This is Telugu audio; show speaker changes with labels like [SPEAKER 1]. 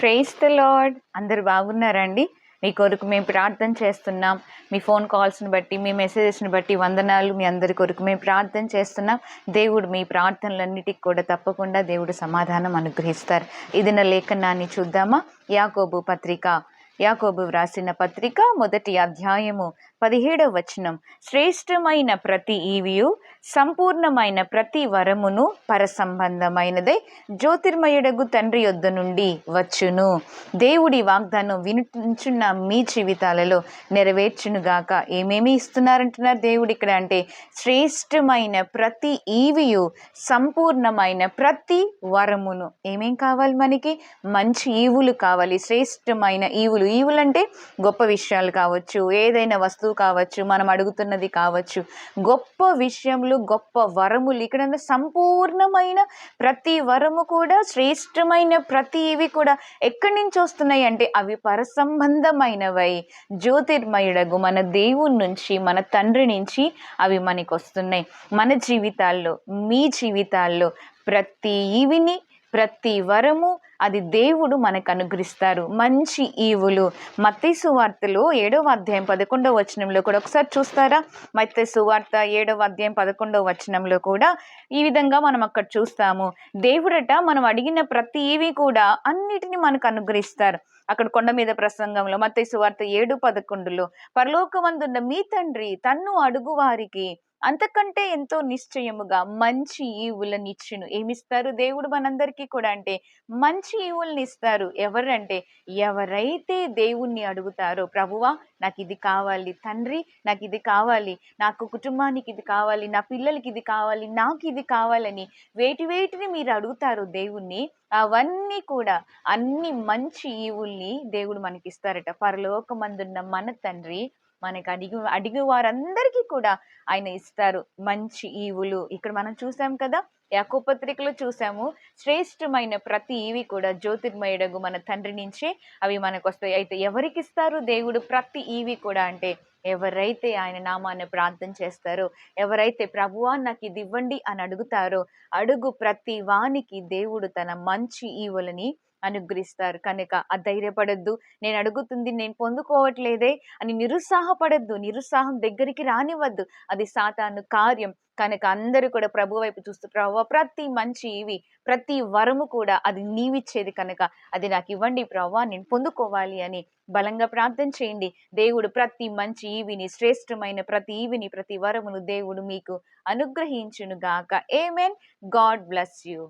[SPEAKER 1] ప్రేస్ ద లాడ్ అందరు బాగున్నారండి? మీ కొరకు మేము ప్రార్థన చేస్తున్నాం. మీ ఫోన్ కాల్స్ని బట్టి మీ మెసేజెస్ని బట్టి వందనాలు మీ అందరి కొరకు మేము ప్రార్థన చేస్తున్నాం. దేవుడు మీ ప్రార్థనలన్నిటికి కూడా తప్పకుండా దేవుడు సమాధానం అనుగ్రహిస్తారు. ఇది నా లేఖనాన్ని చూద్దామా? యాకోబు పత్రిక యాకోబు వ్రాసిన పత్రిక మొదటి అధ్యాయము పదిహేడవ వచనం. శ్రేష్టమైన ప్రతి ఈవియు సంపూర్ణమైన ప్రతి వరమును పరసంబంధమైనదే జ్యోతిర్మయుడగు తండ్రి యొద్ద నుండి వచ్చును. దేవుడి వాగ్దానం వినుచున్న మీ జీవితాలలో నెరవేర్చునుగాక ఏమేమి ఇస్తున్నారంటున్నారు దేవుడు ఇక్కడ అంటే శ్రేష్టమైన ప్రతి ఈవియు సంపూర్ణమైన ప్రతి వరమును. ఏమేం కావాలి మనకి? మంచి ఈవులు కావాలి శ్రేష్టమైన ఈవులు. ఈవులు అంటే గొప్ప విషయాలు కావచ్చు ఏదైనా వస్తువు కావచ్చు మనం అడుగుతున్నది కావచ్చు. గొప్ప విషయములు గొప్ప వరములు ఇక్కడ సంపూర్ణమైన ప్రతి వరము కూడా శ్రేష్టమైన ప్రతి ఇవి కూడా ఎక్కడి నుంచి వస్తున్నాయి అంటే అవి పరసంబంధమైనవై జ్యోతిర్మయుడగు మన దేవుని నుంచి మన తండ్రి నుంచి అవి మనకు వస్తున్నాయి మన జీవితాల్లో మీ జీవితాల్లో ప్రతి ఇవిని ప్రతి వరము అది దేవుడు మనకు అనుగ్రహిస్తారు. మంచి ఈవులు. మత్తి వార్తలో ఏడవ అధ్యాయం పదకొండవ వచనంలో కూడా ఒకసారి చూస్తారా? మత్తి సువార్త ఏడవ అధ్యాయం పదకొండవ వచనంలో కూడా ఈ విధంగా మనం అక్కడ చూస్తాము. దేవుడట మనం అడిగిన ప్రతి ఈవి కూడా అన్నిటిని మనకు అనుగ్రహిస్తారు. అక్కడ కొండ మీద ప్రసంగంలో మత్తి వార్త ఏడు పదకొండులో పరలోకమందున్న మీ తండ్రి తన్ను అడుగు వారికి అంతకంటే ఎంతో నిశ్చయముగా మంచి ఈవులను ఇచ్చును. ఏమిస్తారు దేవుడు మనందరికీ కూడా అంటే మంచి ఈవుల్ని ఇస్తారు. ఎవరంటే ఎవరైతే దేవుణ్ణి అడుగుతారో ప్రభువా నాకు ఇది కావాలి. తండ్రి నాకు ఇది కావాలి. నాకు కుటుంబానికి ఇది కావాలి. నా పిల్లలకి ఇది కావాలి. నాకు ఇది కావాలని వేటి వేటిని మీరు అడుగుతారు దేవుణ్ణి అవన్నీ కూడా అన్ని మంచి ఈవుల్ని దేవుడు మనకి ఇస్తారట పరలోకమందున్న మన తండ్రి మనకి అడిగి అడిగి వారందరికీ కూడా ఆయన ఇస్తారు. మంచి ఈవులు. ఇక్కడ మనం చూసాం కదా యాకోపత్రికలో చూసాము శ్రేష్టమైన ప్రతి ఈవి కూడా జ్యోతిర్మయుడగు మన తండ్రి నుంచే అవి మనకు వస్తాయి అయితే ఎవరికి ఇస్తారు దేవుడు ప్రతి ఈవి కూడా అంటే ఎవరైతే ఆయన నామాన్ని ప్రార్థన చేస్తారో ఎవరైతే ప్రభువా నాకు ఇది ఇవ్వండి అని అడుగుతారో అడుగు ప్రతి వానికి దేవుడు తన మంచి ఈవులని అనుగ్రహిస్తారు. కనుక అధైర్యపడద్దు నేను అడుగుతుంది నేను పొందుకోవట్లేదే అని నిరుత్సాహపడద్దు. నిరుత్సాహం దగ్గరికి రానివ్వద్దు. అది సాతాను కార్యం. కనుక అందరూ కూడా ప్రభు వైపు చూస్తూ ప్రభు ప్రతి మంచి ఇవి ప్రతి వరము కూడా అది నీవిచ్చేది కనుక అది నాకు ఇవ్వండి ప్రభా నేను పొందుకోవాలి అని బలంగా ప్రార్థన చేయండి. దేవుడు ప్రతి మంచి ఈవిని శ్రేష్టమైన ప్రతి ఈవిని ప్రతి వరమును దేవుడు మీకు అనుగ్రహించునుగాక. Amen God bless you